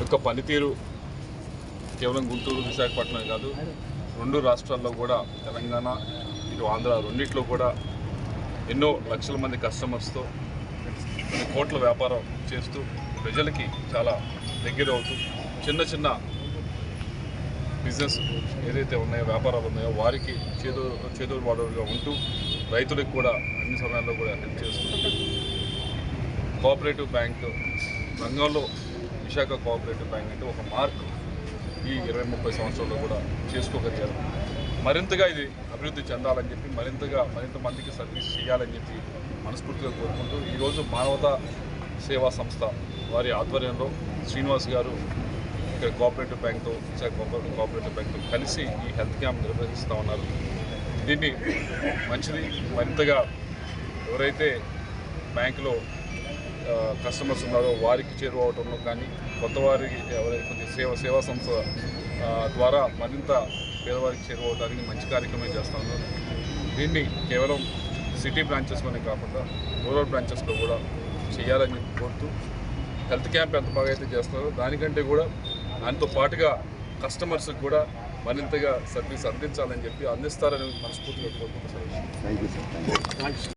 యొక్క పనితీరు కేవలం గుంటూరు విశాఖపట్నం కాదు రెండు రాష్ట్రాల్లో కూడా తెలంగాణ ఇటు ఆంధ్ర రెండిట్లో కూడా ఎన్నో లక్షల మంది కస్టమర్స్తో కొన్ని కోట్ల వ్యాపారం చేస్తూ ప్రజలకి చాలా దగ్గర అవుతూ చిన్న చిన్న బిజినెస్ ఏదైతే ఉన్నాయో వ్యాపారాలు ఉన్నాయో వారికి చేదు చేదోడు వాడోడుగా ఉంటూ రైతులకు కూడా అన్ని సమయాల్లో కూడా హెల్ప్ చేస్తూ కోఆపరేటివ్ బ్యాంక్ రంగంలో విశాఖ కోఆపరేటివ్ బ్యాంక్ అంటే ఒక మార్క్ ఈ ఇరవై ముప్పై సంవత్సరాల్లో కూడా చేసుకోగలిగారు. మరింతగా ఇది అభివృద్ధి చెందాలని చెప్పి మరింతగా మరింత మందికి సర్వీస్ చేయాలని చెప్పి మనస్ఫూర్తిగా కోరుకుంటూ ఈరోజు మానవతా సేవా సంస్థ వారి ఆధ్వర్యంలో శ్రీనివాస్ గారు ఇక్కడ కోఆపరేటివ్ బ్యాంక్తో విశాఖ కోఆపరేటివ్ కోఆపరేటివ్ బ్యాంక్తో కలిసి ఈ హెల్త్ క్యాంప్ నిర్వహిస్తూ ఉన్నారు. దీన్ని మంచిది. మరింతగా ఎవరైతే బ్యాంకులో కస్టమర్స్ ఉన్నారో వారికి చేరువవటంలో కానీ కొత్త వారికి ఎవరైతే సేవ సేవా సంస్థ ద్వారా మరింత పేదవారికి చేరువవడానికి మంచి కార్యక్రమం చేస్తా ఉన్నారు. దీన్ని కేవలం సిటీ బ్రాంచెస్లోనే కాకుండా రూరల్ బ్రాంచెస్లో కూడా చేయాలని చెప్పి కోరుతూ హెల్త్ క్యాంప్ ఎంత బాగా అయితే చేస్తున్నారో దానికంటే కూడా దానితో పాటుగా కస్టమర్స్కి కూడా మరింతగా సర్వీస్ అందించాలని చెప్పి అందిస్తారని మనస్ఫూర్తిగా కోరుకుంటున్నాను.